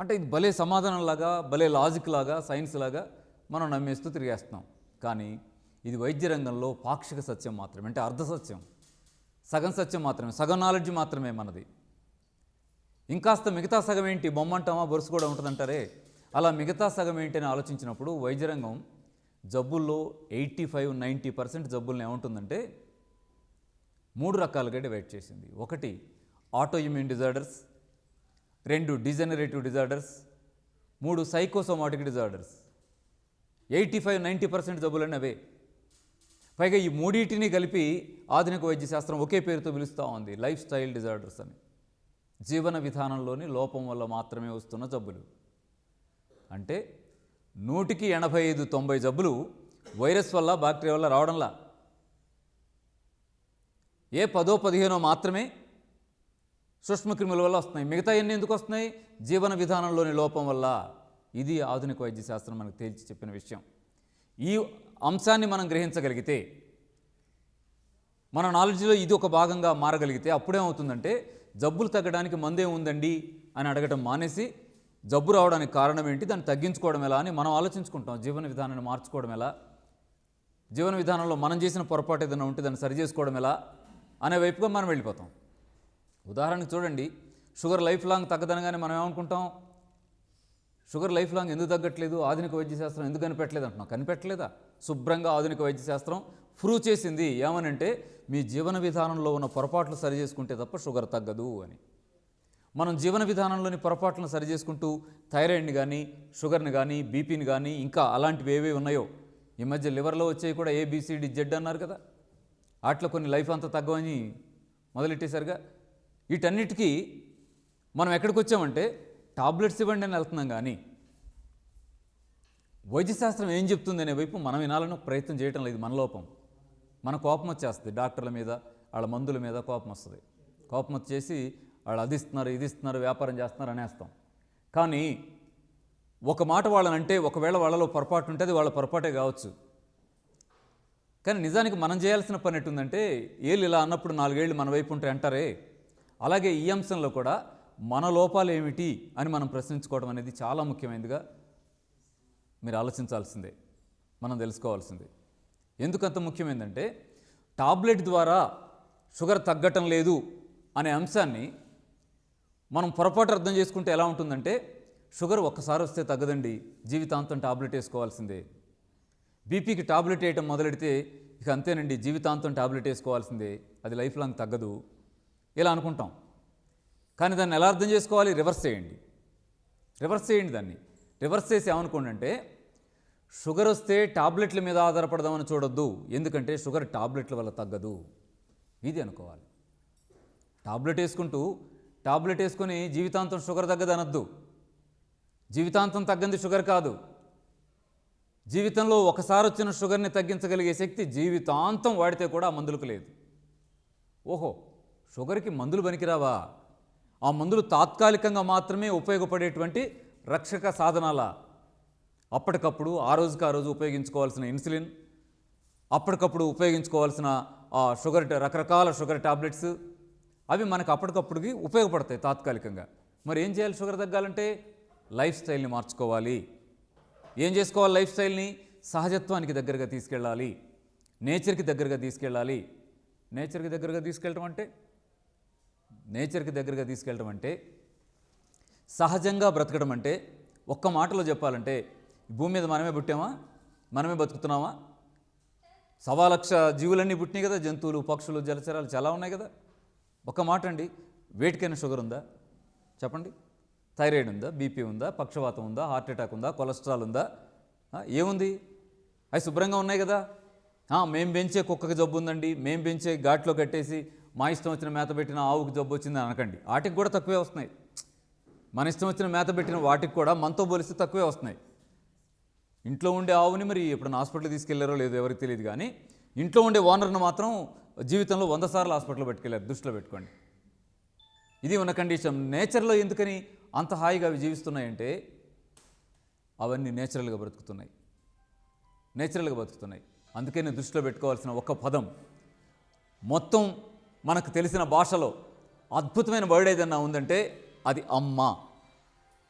అంటే ఇది భలే సమాధానం లాగా భలే లాజిక్ లాగా సైన్స్ లాగా మనం నమ్మేస్తూ తిరిగేస్తున్నాం. కానీ ఇది వైద్య రంగంలో పాక్షిక సత్యం మాత్రమే అంటే అర్ధ సత్యం. సగం సత్యం మాత్రమే సగం నాలెడ్జ్ మాత్రమే మనది. ఇంకాస్త మిగతా సగం ఏంటి? బొమ్మంటామా? బొరుసు కూడా ఉంటుందంటారే. అలా మిగతా సగం ఏంటి అని ఆలోచించినప్పుడు వైద్య రంగం జబ్బుల్లో ఎయిటీ ఫైవ్ నైంటీ పర్సెంట్ జబ్బుల్ని ఏముంటుందంటే మూడు రకాలుగా డివైడ్ చేసింది. ఒకటి ఆటో ఇమ్యూన్ డిజార్డర్స్ రెండు డిజనరేటివ్ డిజార్డర్స్ మూడు psychosomatic disorders eighty five ninety percent జబ్బులన్నీ అవే. పైగా ఈ మూడింటిని కలిపి ఆధునిక వైద్య శాస్త్రం ఒకే పేరుతో పిలుస్తూ ఉంది లైఫ్ స్టైల్ డిజార్డర్స్ అని. జీవన విధానంలోని లోపం వల్ల మాత్రమే వస్తున్న జబ్బులు. అంటే నూటికి ఎనభై ఐదు తొంభై జబ్బులు వైరస్ వల్ల బ్యాక్టీరియా వల్ల రావడంలా. ఏ పదో పదిహేనో మాత్రమే సూక్ష్మక్రిముల వల్ల వస్తున్నాయి. మిగతా ఎన్ని ఎందుకు వస్తున్నాయి? జీవన విధానంలోని లోపం వల్ల. ఇది ఆధునిక వైద్య శాస్త్రం మనకు తేల్చి చెప్పిన విషయం. ఈ అంశాన్ని మనం గ్రహించగలిగితే మన నాలెడ్జ్లో ఇది ఒక భాగంగా మారగలిగితే అప్పుడేమవుతుందంటే జబ్బులు తగ్గడానికి మందే ఉందండి అని అడగటం మానేసి జబ్బు రావడానికి కారణం ఏంటి? దాన్ని తగ్గించుకోవడం ఎలా అని మనం ఆలోచించుకుంటాం. జీవన విధానాన్ని మార్చుకోవడం ఎలా? జీవన విధానంలో మనం చేసిన పొరపాటు ఏదైనా ఉంటే దాన్ని సరి చేసుకోవడం ఎలా? అనే వైపుగా మనం వెళ్ళిపోతాం. ఉదాహరణకు చూడండి షుగర్ లైఫ్ లాంగ్ తగ్గదనగానే మనం ఏమనుకుంటాం? షుగర్ లైఫ్ లాంగ్ ఎందుకు తగ్గట్లేదు? ఆధునిక వైద్యశాస్త్రం ఎందుకు కనిపెట్టలేదు అంటున్నాం. కనిపెట్టలేదా? శుభ్రంగా ఆధునిక వైద్య శాస్త్రం ప్రూవ్ చేసింది. ఏమనంటే మీ జీవన విధానంలో ఉన్న పొరపాట్లు సరి చేసుకుంటే తప్ప షుగర్ తగ్గదు అని. మనం జీవన విధానంలోని పొరపాట్లను సరి చేసుకుంటూ థైరాయిడ్ని కానీ షుగర్ని కానీ బీపీని కానీ ఇంకా అలాంటివి ఏవే ఉన్నాయో ఈ మధ్య లివర్లో వచ్చేవి కూడా ఏబిసిడి జెడ్ అన్నారు కదా. వాటిలో కొన్ని లైఫ్ అంతా తగ్గవని మొదలెట్టేసరిగా వీటన్నిటికీ మనం ఎక్కడికి వచ్చామంటే టాబ్లెట్స్ ఇవ్వండి అని వెళ్తున్నాం కానీ వైద్యశాస్త్రం ఏం చెప్తుంది అనే వైపు మనం వినాలని ప్రయత్నం చేయటం లేదు మన లోపం. మన కోపం వచ్చేస్తుంది డాక్టర్ల మీద వాళ్ళ మందుల మీద కోపం వస్తుంది. కోపం వచ్చేసి వాళ్ళు అది ఇస్తున్నారు ఇది ఇస్తున్నారు వ్యాపారం చేస్తున్నారు అనేస్తాం. కానీ ఒక మాట వాళ్ళని అంటే ఒకవేళ వాళ్ళలో పొరపాటు ఉంటే అది వాళ్ళ పొరపాటే కావచ్చు. కానీ నిజానికి మనం చేయాల్సిన పని ఎట్టుందంటే ఏళ్ళు ఇలా అన్నప్పుడు నాలుగేళ్ళు మన వైపు ఉంటే అంటారే అలాగే ఈ అంశంలో కూడా మన లోపాలు ఏమిటి అని మనం ప్రశ్నించుకోవడం అనేది చాలా ముఖ్యమైనదిగా మీరు ఆలోచించాల్సిందే మనం తెలుసుకోవాల్సిందే. ఎందుకంత ముఖ్యమైందంటే టాబ్లెట్ ద్వారా షుగర్ తగ్గటం లేదు అనే అంశాన్ని మనం పొరపాటు అర్థం చేసుకుంటే ఎలా ఉంటుందంటే షుగర్ ఒక్కసారి వస్తే తగ్గదండి జీవితాంతం టాబ్లెట్ వేసుకోవాల్సిందే. బీపీకి టాబ్లెట్ వేయటం మొదలెడితే ఇక అంతేనండి జీవితాంతం టాబ్లెట్ వేసుకోవాల్సిందే అది లైఫ్ లాంగ్ తగ్గదు. ఇలా అనుకుంటాం. కానీ దాన్ని ఎలా అర్థం చేసుకోవాలి? రివర్స్ చేయండి. రివర్స్ చేయండి దాన్ని. రివర్స్ చేసి ఏమనుకోండి అంటే షుగర్ వస్తే టాబ్లెట్ల మీద ఆధారపడదామని చూడొద్దు. ఎందుకంటే షుగర్ టాబ్లెట్ల వల్ల తగ్గదు. ఇది అనుకోవాలి. టాబ్లెట్ వేసుకుంటూ టాబ్లెట్ వేసుకొని జీవితాంతం షుగర్ తగ్గదు అనొద్దు. జీవితాంతం తగ్గంది షుగర్ కాదు. జీవితంలో ఒకసారి వచ్చిన షుగర్ని తగ్గించగలిగే శక్తి జీవితాంతం వాడితే కూడా మందులకు లేదు. ఓహో! షుగర్కి మందులు పనికిరావా? ఆ మందులు తాత్కాలికంగా మాత్రమే ఉపయోగపడేటువంటి రక్షక సాధనాల? అప్పటికప్పుడు ఆ రోజుకి ఆ రోజు ఉపయోగించుకోవాల్సిన ఇన్సులిన్ అప్పటికప్పుడు ఉపయోగించుకోవాల్సిన ఆ షుగర్ రకరకాల షుగర్ టాబ్లెట్స్ అవి మనకు అప్పటికప్పుడుకి ఉపయోగపడతాయి తాత్కాలికంగా. మరి ఏం చేయాలి షుగర్ తగ్గాలంటే? లైఫ్ స్టైల్ని మార్చుకోవాలి. ఏం చేసుకోవాలి లైఫ్ స్టైల్ని? సహజత్వానికి దగ్గరగా తీసుకెళ్ళాలి. నేచర్కి దగ్గరగా తీసుకెళ్ళాలి. నేచర్కి దగ్గరగా తీసుకెళ్ళటం అంటే? నేచర్కి దగ్గరగా తీసుకెళ్ళడం అంటే సహజంగా బ్రతకడం అంటే ఒక్క మాటలో చెప్పాలంటే భూమి మీద మనమే పుట్టామా? మనమే బతుకుతున్నామా? సవా లక్ష జీవులన్నీ పుట్టినాయి కదా జంతువులు పక్షులు జలచరాలు చాలా ఉన్నాయి కదా. ఒక మాట అండి వేటికైనా షుగర్ ఉందా? చెప్పండి. థైరాయిడ్ ఉందా? బీపీ ఉందా? పక్షవాతం ఉందా? హార్ట్ అటాక్ ఉందా? కొలెస్ట్రాల్ ఉందా? ఏముంది? అవి శుభ్రంగా ఉన్నాయి కదా. మేము మేం పెంచే కుక్కకి జబ్బు ఉందండి మేం పెంచే ఘాట్లో కట్టేసి మా ఇష్టం వచ్చిన మేత పెట్టిన ఆవుకి జబ్బు వచ్చిందని అనకండి. వాటికి కూడా తక్కువే వస్తున్నాయి. మన ఇష్టం వచ్చిన మేత పెట్టిన వాటికి కూడా మనతో పోలిస్తే తక్కువే వస్తున్నాయి. ఇంట్లో ఉండే ఆవుని మరి ఎప్పుడు హాస్పిటల్ తీసుకెళ్ళారో లేదో ఎవరికి తెలియదు కానీ ఇంట్లో ఉండే ఓనర్ని మాత్రం జీవితంలో వంద సార్లు హాస్పిటల్ పెట్టుకెళ్ళారు దృష్టిలో పెట్టుకోండి. ఇది ఉన్న కండిషన్. నేచర్లో ఎందుకని అంత హాయిగా అవి జీవిస్తున్నాయంటే అవన్నీ నేచురల్గా బ్రతుకుతున్నాయి. నేచురల్గా బ్రతుకుతున్నాయి. అందుకని దృష్టిలో పెట్టుకోవాల్సిన ఒక పదం. మొత్తం మనకు తెలిసిన భాషలో అద్భుతమైన వర్డ్ ఏదన్నా ఉందంటే అది అమ్మ.